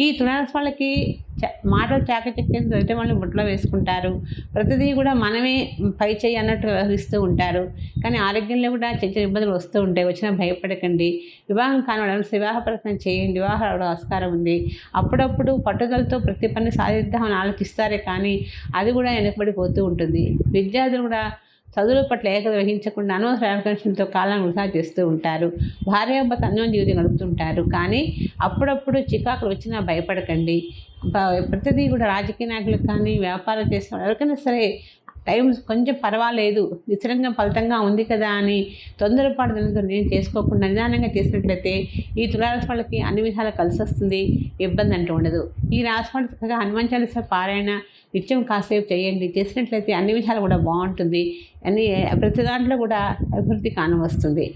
ఈ తులారాశి వాళ్ళకి చ- మాటలు చాకచక్యం ఎదుటి వాళ్ళని బుట్టలో వేసుకుంటారు. ప్రతిదీ కూడా మనమే పై చేయి అన్నట్టు వ్యవహరిస్తూ ఉంటారు. కానీ ఆరోగ్యంలో కూడా చిన్న ఇబ్బందులు వస్తూ ఉంటాయి. వచ్చినా భయపడకండి. వివాహం కాని వివాహ ప్రయత్నం చేయండి. వివాహ ఆస్కారం ఉంది. అప్పుడప్పుడు పట్టుదలతో ప్రతి పని సాధిద్దామని ఆలోచిస్తారే కానీ అది కూడా వెనకబడిపోతూ ఉంటుంది. విద్యార్థులు కూడా చదువుల పట్ల ఏకత వహించకుండా అనవసర ఆకర్షణతో కాలం వృధా చేస్తూ ఉంటారు. భార్యాభర్త అన్యోన్య జీవితం గడుపుతుంటారు కానీ అప్పుడప్పుడు చికాకులు వచ్చినా భయపడకండి. ప్రతిదీ కూడా రాజకీయ నాయకులకు కానీ వ్యాపారం చేసిన ఎవరికైనా సరే టైం కొంచెం పర్వాలేదు. విసరంగా ఫలితంగా ఉంది కదా అని తొందరపాటు దానితో నేను చేసుకోకుండా నిదానంగా చేసినట్లయితే ఈ తులారాశి వాళ్ళకి అన్ని విధాలు కలిసి వస్తుంది. ఇబ్బంది అంటూ ఉండదు. ఈ రాశి వాళ్ళు చక్కగా హనుమాన్ చాలీస పారాయణ నిత్యం కాసేపు చేయండి. చేసినట్లయితే అన్ని విధాలు కూడా బాగుంటుంది. అన్ని ప్రతి దాంట్లో కూడా అభివృద్ధి కానవస్తుంది.